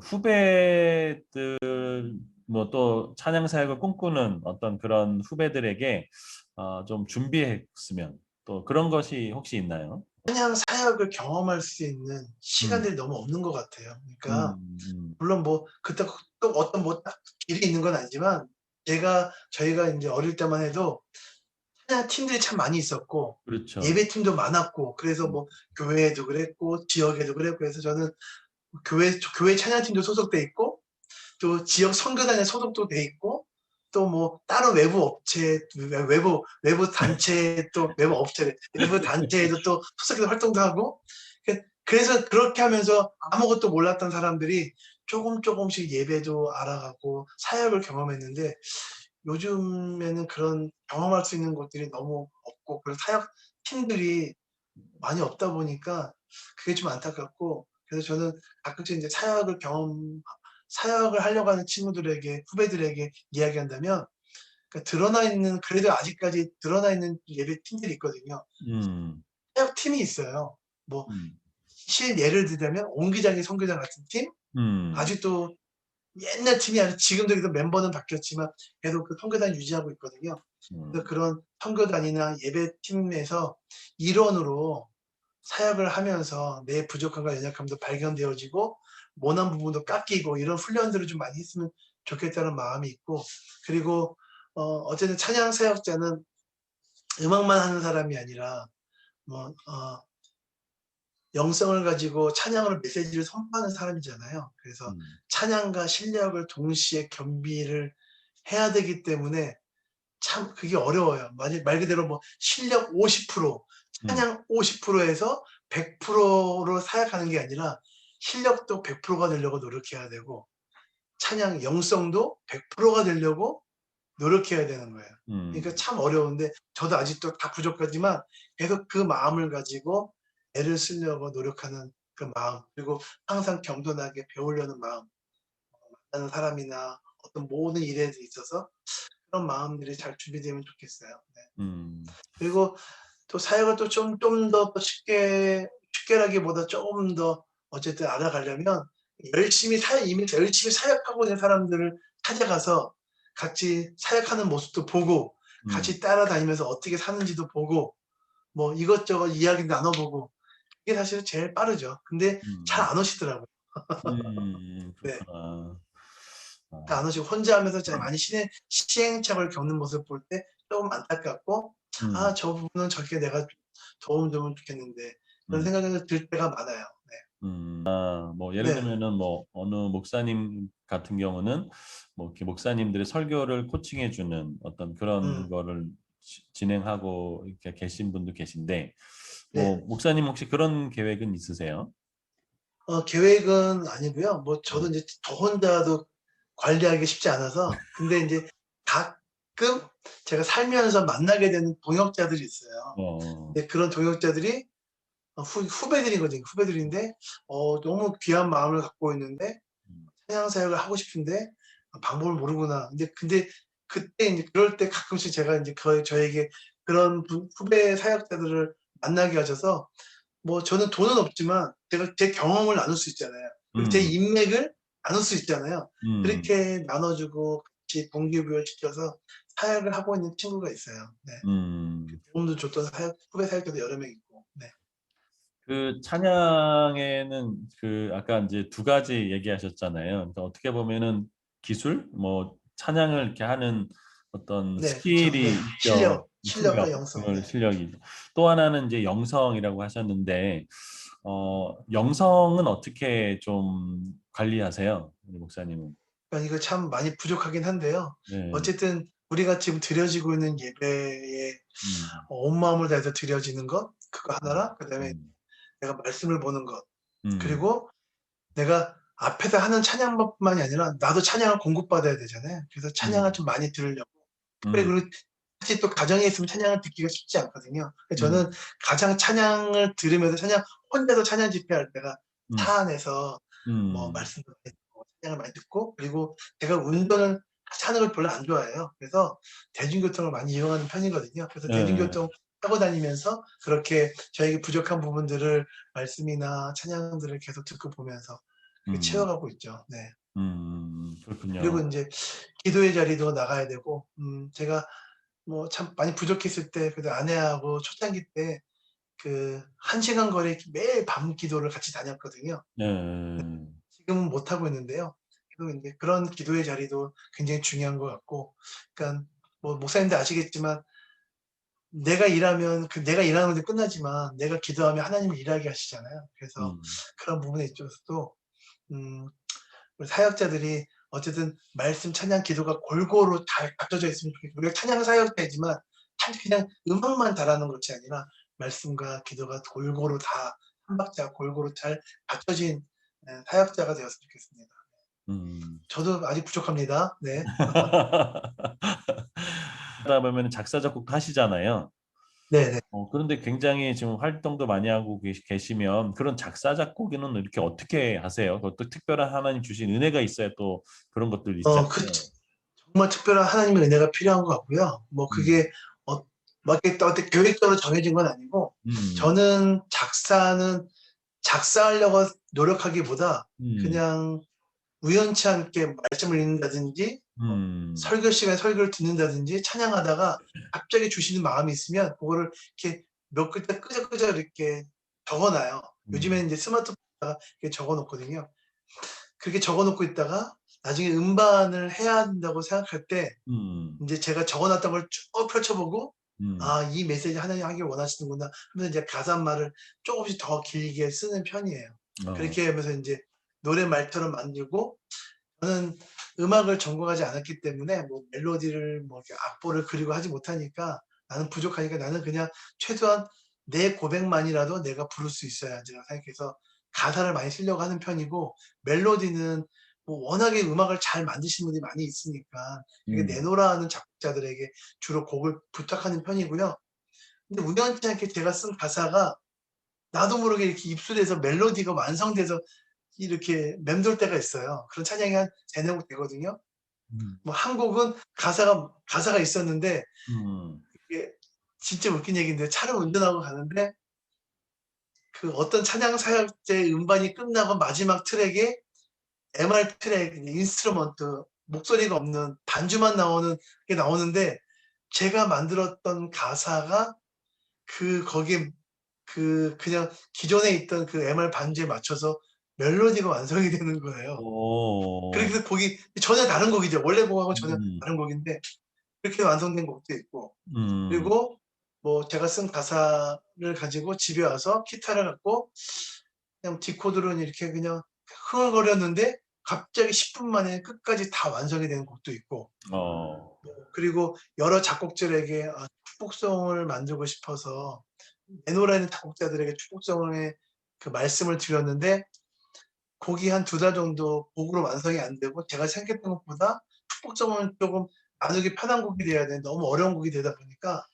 후배들 뭐 또 찬양 사역을 꿈꾸는 어떤 그런 후배들에게 어, 좀 준비했으면 또 그런 것이 혹시 있나요? 찬양 사역을 경험할 수 있는 시간들이 너무 없는 것 같아요. 그러니까 음, 음, 물론 뭐 그때 또 어떤 뭐 딱 길이 있는 건 아니지만 제가 저희가 이제 어릴 때만 해도 찬양 팀들이 참 많이 있었고 그렇죠. 예배 팀도 많았고 그래서 뭐 교회에도 그랬고 지역에도 그랬고 그래서 저는 교회 교회 찬양 팀도 소속돼 있고 또 지역 선교단에 소속도 돼 있고 또 뭐 따로 외부 업체 외부 외부 단체 또 외부 업체 외부 단체에도 또 소속해서 활동도 하고 그- 그래서 그렇게 하면서 아무것도 몰랐던 사람들이 조금 조금씩 예배도 알아가고 사역을 경험했는데 요즘에는 그런 경험할 수 있는 곳들이 너무 없고 그런 사역 팀들이 많이 없다 보니까 그게 좀 안타깝고 그래서 저는 가끔씩 이제 사역을 경험 사역을 하려고 하는 친구들에게 후배들에게 이야기한다면 그러니까 드러나 있는 그래도 아직까지 드러나 있는 예배 팀들이 있거든요. 음, 사역 팀이 있어요. 뭐 음, 실 예를 들자면 옹기장이 선교장 같은 팀, 음, 아직도 옛날 팀이 아니라 지금도 그래도 멤버는 바뀌었지만 계속 그 선교단 유지하고 있거든요. 음, 그래서 그런 선교단이나 예배팀에서 일원으로 사역을 하면서 내 부족함과 연약함도 발견되어지고 모난 부분도 깎이고 이런 훈련들을 좀 많이 했으면 좋겠다는 마음이 있고 그리고 어 어쨌든 찬양 사역자는 음악만 하는 사람이 아니라 뭐 어, 영성을 가지고 찬양으로 메시지를 선포하는 사람이잖아요. 그래서 음, 찬양과 실력을 동시에 겸비를 해야 되기 때문에 참 그게 어려워요. 말, 말 그대로 뭐 실력 50%, 찬양 50%에서 100%로 사역하는 게 아니라 실력도 100%가 되려고 노력해야 되고 찬양 영성도 100%가 되려고 노력해야 되는 거예요. 음, 그러니까 참 어려운데 저도 아직도 다 부족하지만 계속 그 마음을 가지고 애를 쓰려고 노력하는 그 마음 그리고 항상 겸손하게 배우려는 마음 만나는 사람이나 어떤 모든 일에 있어서 그런 마음들이 잘 준비되면 좋겠어요. 네. 음, 그리고 또 사역을 또 좀 좀 더 쉽게 쉽게라기보다 조금 더 어쨌든 알아가려면 열심히 사역 이미 열심히 사역하고 있는 사람들을 찾아가서 같이 사역하는 모습도 보고 음, 같이 따라다니면서 어떻게 사는지도 보고 뭐 이것저것 이야기 나눠보고 그게 사실 제일 빠르죠. 근데 음, 잘안 오시더라고요. 음, 네. 아, 잘안 오시고 혼자 하면서 잘 많이 시행, 시행착오를 겪는 모습 볼 때 조금 안타깝고 음, 아 저 부분은 저렇게 내가 도움 주면 좋겠는데 그런 음. 생각이 들 때가 많아요. 네. 음, 아, 뭐 예를 네. 들면은 뭐 어느 목사님 같은 경우는 뭐 이렇게 목사님들의 설교를 코칭해 주는 어떤 그런 음. 거를 지- 진행하고 이렇게 계신 분도 계신데 뭐 네. 목사님 혹시 그런 계획은 있으세요? 어, 계획은 아니고요. 뭐 저도 음. 이제 저 혼자도 관리하기 쉽지 않아서 근데 이제 가끔 제가 살면서 만나게 되는 동역자들이 있어요. 어, 근데 그런 동역자들이 어, 후, 후배들이거든요. 후배들인데 어, 너무 귀한 마음을 갖고 있는데 음. 찬양 사역을 하고 싶은데 방법을 모르구나. 근데 근데 그때 이제 그럴 때 가끔씩 제가 이제 그 저에게 그런 분- 후배 사역자들을 만나게 하셔서 뭐 저는 돈은 없지만 제가 제 경험을 나눌 수 있잖아요. 그리고 제 음, 인맥을 나눌 수 있잖아요. 음, 그렇게 나눠주고 같이 동기부여 시켜서 사역을 하고 있는 친구가 있어요. 네. 음. 도움도 줬던 사역, 후배 사역자도 여러 명 있고. 네. 그 찬양에는 그 아까 이제 두 가지 얘기하셨잖아요. 그러니까 어떻게 보면은 기술, 뭐 찬양을 이렇게 하는 어떤 네, 스킬이 그렇죠. 네. 실력, 실력과 실력, 영성. 네. 실력이. 또 하나는 이제 영성이라고 하셨는데 어, 영성은 어떻게 좀 관리하세요, 목사님은? 그러니까 이거 참 많이 부족하긴 한데요. 네. 어쨌든 우리가 지금 드려지고 있는 예배에 음, 온 마음을 다해서 드려지는 것 그거 하나랑 그다음에 음, 내가 말씀을 보는 것 음, 그리고 내가 앞에서 하는 찬양만이 아니라 나도 찬양을 공급받아야 되잖아요. 그래서 찬양을 음. 좀 많이 들으려고 음, 그리고 사실 또 가정에 있으면 찬양을 듣기가 쉽지 않거든요. 음. 저는 가장 찬양을 들으면서 찬양 혼자서 찬양 집회할 때가 음. 차 안에서 음. 뭐 말씀도 많이 듣고 찬양을 많이 듣고 그리고 제가 운전을 하는 걸 별로 안 좋아해요. 그래서 대중교통을 많이 이용하는 편이거든요. 그래서 네. 대중교통 타고 다니면서 그렇게 저에게 부족한 부분들을 말씀이나 찬양들을 계속 듣고 보면서 음. 채워가고 있죠. 네. 음, 그렇군요. 그리고 이제 기도의 자리도 나가야 되고, 음, 제가 뭐 참 많이 부족했을 때, 그래도 아내하고 초창기 때 그 한 시간 거리 매일 밤 기도를 같이 다녔거든요. 네. 지금은 못 하고 있는데요. 이제 그런 기도의 자리도 굉장히 중요한 것 같고, 그러니까 뭐 목사님들 아시겠지만 내가 일하면 그 내가 일하는 건데 끝나지만 내가 기도하면 하나님을 일하게 하시잖아요. 그래서 음. 그런 부분에 있어서도 음, 우리 사역자들이 어쨌든 말씀 찬양 기도가 골고루 잘 갖춰져 있으면 좋겠고 우리가 찬양 사역자이지만 참 그냥 음악만 잘하는 것이 아니라 말씀과 기도가 골고루 다 한 박자 골고루 잘 갖춰진 예, 사역자가 되었으면 좋겠습니다. 음. 저도 아직 부족합니다. 네. 하다 보면 작사 작곡도 하시잖아요. 네, 네. 어, 그런데 굉장히 지금 활동도 많이 하고 계시, 계시면 그런 작사 작곡에는 이렇게 어떻게 하세요? 그것도 특별한 하나님 주신 은혜가 있어야 또 그런 것들 있잖아요. 어, 그, 정말 특별한 하나님의 은혜가 필요한 것 같고요. 뭐 그게 어, 뭐 이렇게 또 어떻게 계획적으로 정해진 건 아니고 음, 저는 작사는 작사하려고 노력하기보다 음, 그냥 우연치 않게 말씀을 읽는다든지 음, 설교 시간에 설교를 듣는다든지 찬양하다가 갑자기 주시는 마음이 있으면 그거를 이렇게 몇 글자 끄적끄적 이렇게 적어놔요. 음. 요즘에는 이제 스마트폰에다가 이렇게 적어놓거든요. 그렇게 적어놓고 있다가 나중에 음반을 해야 한다고 생각할 때 음, 이제 제가 적어놨던 걸 쭉 펼쳐보고 음, 아, 이 메시지 하나님 하길 원하시는구나 하면서 이제 가사 말을 조금씩 더 길게 쓰는 편이에요. 어, 그렇게 하면서 이제 노래 말처럼 만들고 저는 음악을 전공하지 않았기 때문에 뭐 멜로디를 뭐 악보를 그리고 하지 못하니까 나는 부족하니까 나는 그냥 최소한 내 고백만이라도 내가 부를 수 있어야 제가 생각해서 가사를 많이 쓰려고 하는 편이고 멜로디는 뭐 워낙에 음악을 잘 만드시는 분이 많이 있으니까 이게 음, 내노라 하는 작곡자들에게 주로 곡을 부탁하는 편이고요. 근데 우연치 않게 제가 쓴 가사가 나도 모르게 이렇게 입술에서 멜로디가 완성돼서 이렇게 맴돌 때가 있어요. 그런 찬양이 한 세네 곡 되거든요. 음, 뭐한 곡은 가사가 가사가 있었는데 음, 이게 진짜 웃긴 얘기인데 차를 운전하고 가는데 그 어떤 찬양 사역제 음반이 끝나고 마지막 트랙에 MR 트랙 인스트루먼트 목소리가 없는 반주만 나오는 게 나오는데 제가 만들었던 가사가 그 거기에 그 그냥 기존에 있던 그 MR 반주에 맞춰서 멜로디가 완성이 되는 거예요. 오, 그래서 곡이 전혀 다른 곡이죠. 원래 곡하고 전혀 음. 다른 곡인데 그렇게 완성된 곡도 있고 음, 그리고 뭐 제가 쓴 가사를 가지고 집에 와서 기타를 갖고 그냥 디코드로는 이렇게 그냥 흥얼거렸는데 갑자기 10분 만에 끝까지 다 완성이 되는 곡도 있고 어, 그리고 여러 작곡자들에게 아, 축복성을 만들고 싶어서 내노라는 작곡자들에게 축복성의 그 말씀을 드렸는데 곡이 한 두 달 정도 곡으로 완성이 안 되고 제가 생각했던 것보다 축복성은 조금 나누기 편한 곡이 돼야 되는데 너무 어려운 곡이 되다 보니까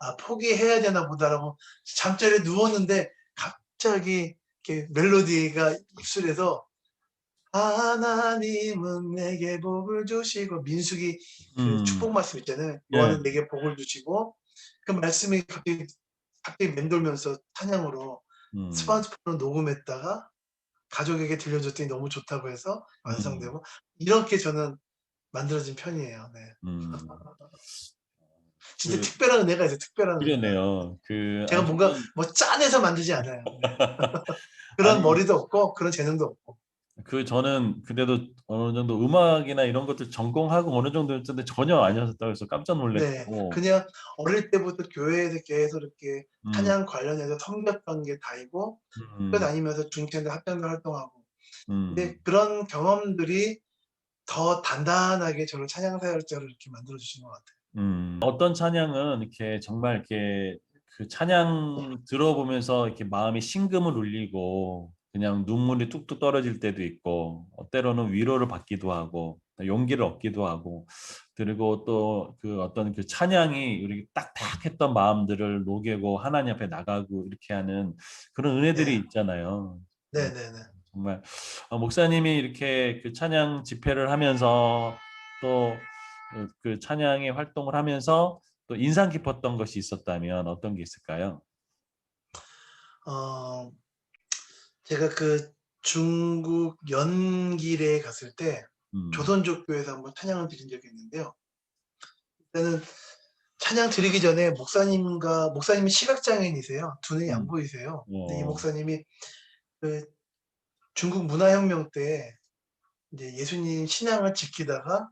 아 포기해야 되나 보다라고 잠자리에 누웠는데 갑자기 이렇게 멜로디가 입술에서 하나님은 내게 복을 주시고 민숙이 그 음, 축복 말씀 있잖아요. 예. 너는 내게 복을 주시고 그 말씀이 갑자기 갑자기 맴돌면서 찬양으로 음, 스마트폰으로 녹음했다가 가족에게 들려줬더니 너무 좋다고 해서 음. 완성되고 이렇게 저는 만들어진 편이에요. 네. 음, 진짜 그- 특별한 은혜가 있어요. 특별한. 그러네요. 그 제가 아주 뭔가 뭐 짠해서 만들지 않아요. 네. 그런 아니, 머리도 없고 그런 재능도 없고. 그 저는 그래도 어느 정도 음악이나 이런 것들 전공하고 어느 정도 였는데 전혀 아니었다고 해서 깜짝 네. 놀랐고 그냥 어릴 때부터 교회에서 계속 이렇게 음, 찬양 관련해서 섬겼던 게 다이고 음, 학교 다니면서 중창대 합창단 활동하고 음, 근데 그런 경험들이 더 단단하게 저를 찬양 사역자를 이렇게 만들어 주신 것 같아요. 음. 어떤 찬양은 이렇게 정말 이렇게 그 찬양 들어보면서 이렇게 마음이 심금을 울리고 그냥 눈물이 뚝뚝 떨어질 때도 있고 어, 때로는 위로를 받기도 하고 용기를 얻기도 하고 그리고 또 그 어떤 그 찬양이 우리 딱딱했던 마음들을 녹이고 하나님 앞에 나가고 이렇게 하는 그런 은혜들이 네. 있잖아요. 네네네. 정말 어, 목사님이 이렇게 그 찬양 집회를 하면서 또 그 찬양의 활동을 하면서 또 인상 깊었던 것이 있었다면 어떤 게 있을까요? 어, 제가 그 중국 연길에 갔을 때 음, 조선족 교회에서 한번 찬양을 드린 적이 있는데요. 그때는 찬양 드리기 전에 목사님과 목사님이 시각장애인이세요. 두 눈이 안 음. 보이세요. 근데 이 어. 목사님이 그 중국 문화혁명 때 이제 예수님 신앙을 지키다가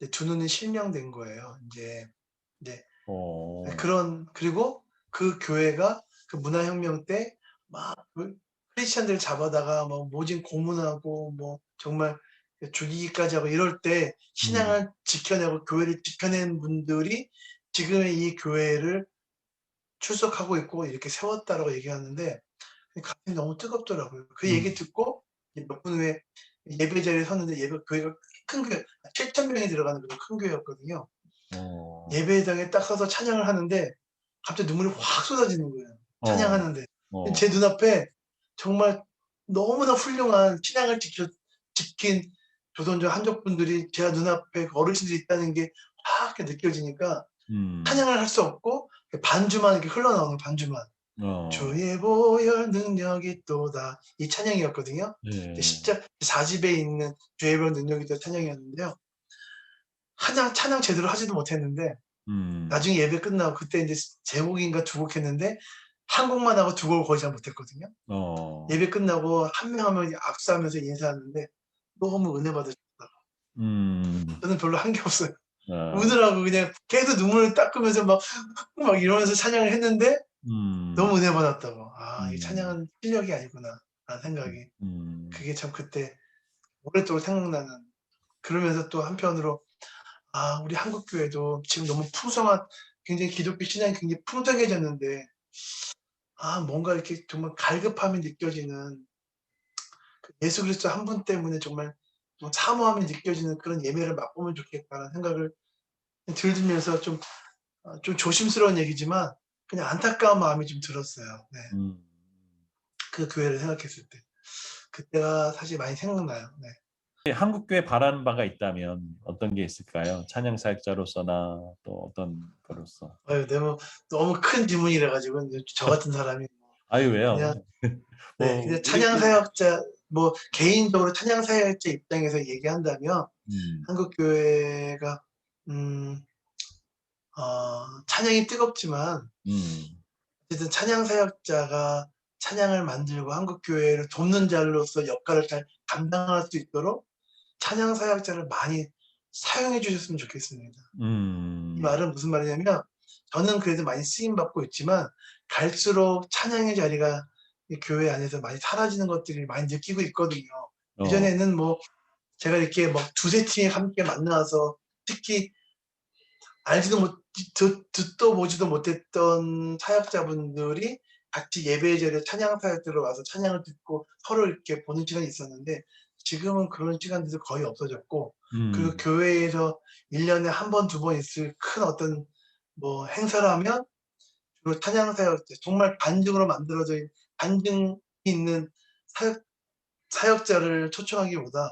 이제 두 눈이 실명된 거예요. 이제 어, 네, 그런 그리고 그 교회가 그 문화혁명 때막 그 크리스천들 잡아다가 뭐 모진 고문하고 뭐 정말 죽이기까지 하고 이럴 때 신앙을 지켜내고 교회를 지켜낸 분들이 지금의 이 교회를 출석하고 있고 이렇게 세웠다라고 얘기하는데 가슴이 너무 뜨겁더라고요. 그 음. 얘기 듣고 몇 분 후에 예배 자리에 섰는데 예배 교회가 큰 교회 7천 명이 들어가는 그런 큰 교회였거든요. 어, 예배당에 딱 서서 찬양을 하는데 갑자기 눈물이 확 쏟아지는 거예요. 찬양하는데 어, 제 눈앞에 정말 너무나 훌륭한 신앙을 지켜, 지킨 조선족 한족분들이 제 눈앞에 어르신들이 있다는 게 확 느껴지니까 음, 찬양을 할 수 없고 반주만 이렇게 흘러나오는 반주만. 어, 주의 보혈 능력이 또다. 이 찬양이었거든요. 예, 십자 4집에 있는 주의 보혈 능력이 또다 찬양이었는데요. 한양 찬양 제대로 하지도 못했는데 음, 나중에 예배 끝나고 그때 이제 제곡인가 두곡 했는데 한 곡만 하고 두 곡을 거의 잘 못했거든요. 어, 예배 끝나고 한명한명 악수하면서 인사하는데 너무 은혜 받으셨다. 음, 저는 별로 한 게 없어요. 어, 우느라고 그냥 계속 눈물을 닦으면서 막, 막 이러면서 찬양을 했는데 음, 너무 은혜 받았다고. 아, 이 음. 찬양은 실력이 아니구나. 라는 생각이. 음, 그게 참 그때 오랫동안 생각나는. 그러면서 또 한편으로 아, 우리 한국교회도 지금 너무 풍성한, 굉장히 기독교 신앙이 굉장히 풍성해졌는데 아, 뭔가 이렇게 정말 갈급함이 느껴지는 그 예수 그리스도 한 분 때문에 정말 좀 사모함이 느껴지는 그런 예배를 맛보면 좋겠다는 생각을 들으면서 좀, 어, 좀 조심스러운 얘기지만 그냥 안타까운 마음이 좀 들었어요. 네. 음. 그 교회를 생각했을 때. 그때가 사실 많이 생각나요. 네. 한국교회 바라는 바가 있다면 어떤 게 있을까요? 찬양 사역자로서나 또 어떤 거로서? 아유, 너무, 너무 큰 질문이라 가지고 저 같은 사람이 아유 왜요? 그냥- 뭐 네, 우리- 찬양 사역자 뭐 개인적으로 찬양 사역자 입장에서 얘기한다면 음, 한국 교회가 음, 어, 찬양이 뜨겁지만 음, 어쨌든 찬양 사역자가 찬양을 만들고 한국 교회를 돕는 자로서 역할을 잘 감당할 수 있도록 찬양 사역자를 많이 사용해 주셨으면 좋겠습니다. 음, 이 말은 무슨 말이냐면 저는 그래도 많이 쓰임 받고 있지만 갈수록 찬양의 자리가 이 교회 안에서 많이 사라지는 것들이 많이 느끼고 있거든요. 어, 예전에는 뭐 제가 이렇게 뭐 두세 팀이 함께 만나서 특히 알지도 못 듣, 듣도 보지도 못했던 사역자분들이 같이 예배 자리에 찬양 사역들로 와서 찬양을 듣고 서로 이렇게 보는 시간이 있었는데 지금은 그런 시간들도 거의 없어졌고 음, 그리고 교회에서 1년에 한 번, 두 번 있을 큰 어떤 뭐 행사를 하면 주로 찬양 사역자, 정말 반증으로 만들어져 있는 반증이 있는 사역, 사역자를 초청하기보다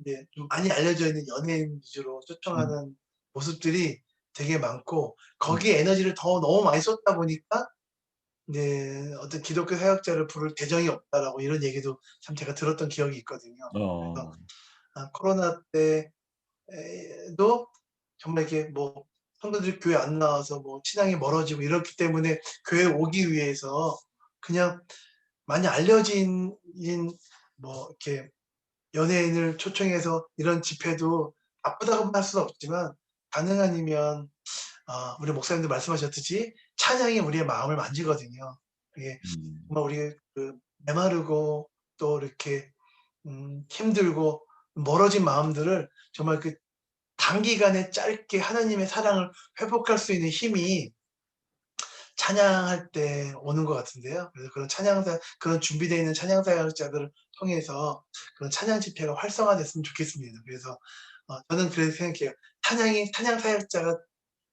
이제 좀 많이 알려져 있는 연예인 위주로 초청하는 모습들이 되게 많고 거기에 에너지를 더 너무 많이 쏟다 보니까 이제 어떤 기독교 사역자를 부를 대정이 없다라고 이런 얘기도 참 제가 들었던 기억이 있거든요. 어, 아, 코로나 때도 정말 이렇게 뭐 성도들이 교회 안 나와서 뭐 신앙이 멀어지고 이렇기 때문에 교회 오기 위해서 그냥 많이 알려진 인뭐 이렇게 연예인을 초청해서 이런 집회도 나쁘다고 할 수는 없지만 가능하면 아, 우리 목사님도 말씀하셨듯이 찬양이 우리의 마음을 만지거든요. 그게 음, 정말 우리 그 메마르고 또 이렇게 음, 힘들고 멀어진 마음들을 정말 그 단기간에 짧게 하나님의 사랑을 회복할 수 있는 힘이 찬양할 때 오는 것 같은데요. 그래서 그런 찬양사, 그런 준비되어 있는 찬양사역자들을 통해서 그런 찬양 집회가 활성화됐으면 좋겠습니다. 그래서 어, 저는 그래서 생각해요. 찬양이 찬양 사역자가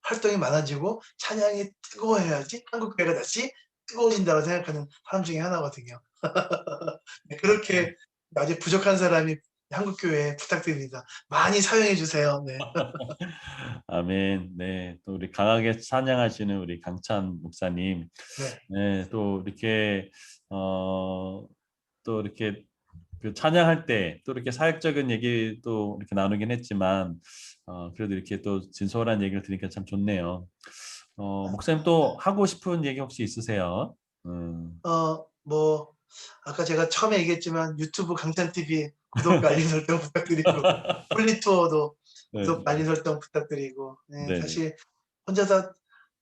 활동이 많아지고 찬양이 뜨거워야지 한국 교회가 다시 뜨거워진다고 생각하는 사람 중에 하나거든요. 네, 그렇게 아직 부족한 사람이 한국 교회에 부탁드립니다. 많이 사용해 주세요. 네. 아멘. 네, 또 우리 강하게 찬양하시는 우리 강찬 목사님. 네. 네, 또 이렇게 어, 또 이렇게 그 찬양할 때 또 이렇게 사역적인 얘기도 이렇게 나누긴 했지만 어, 그래도 이렇게 또 진솔한 얘기를 들으니까 참 좋네요. 어, 목사님 또 하고 싶은 얘기 혹시 있으세요? 음, 어, 뭐 아까 제가 처음에 얘기했지만 유튜브 강찬 TV 구독 알림 설정 부탁드리고 폴리 투어도 네. 구독 알림 설정 부탁드리고 네, 네. 사실 혼자서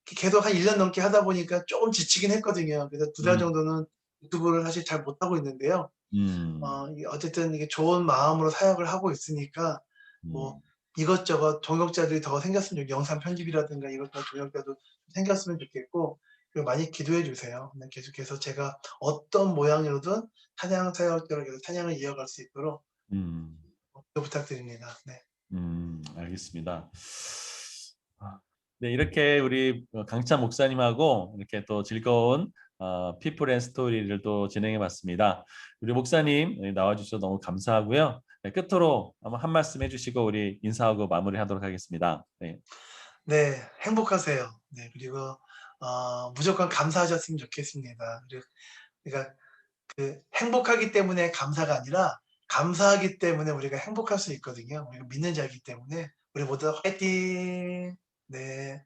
계속 한 1년 넘게 하다 보니까 조금 지치긴 했거든요. 그래서 두달 음. 정도는 유튜브를 사실 잘 못하고 있는데요. 음, 어, 이- 어쨌든 이게 좋은 마음으로 사역을 하고 있으니까 뭐 음, 이것저것 동역자들이 더 생겼으면 좋 영상 편집이라든가 이것저것 동역자도 생겼으면 좋겠고 그리고 많이 기도해 주세요. 네, 계속해서 제가 어떤 모양으로든 찬양 사역자로 계속 찬양을 이어갈 수 있도록 음. 부탁드립니다. 네. 음, 알겠습니다. 아, 네, 이렇게 우리 강찬 목사님하고 이렇게 또 즐거운 어, 피플 앤 스토리를 또 진행해 봤습니다. 우리 목사님 여기 나와 주셔서 너무 감사하고요. 네, 끝으로 한 말씀 해주시고 우리 인사하고 마무리하도록 하겠습니다. 네, 네, 행복하세요. 네, 그리고 어, 무조건 감사하셨으면 좋겠습니다. 그러니까 그 행복하기 때문에 감사가 아니라 감사하기 때문에 우리가 행복할 수 있거든요. 우리가 믿는 자이기 때문에 우리 모두 화이팅! 네.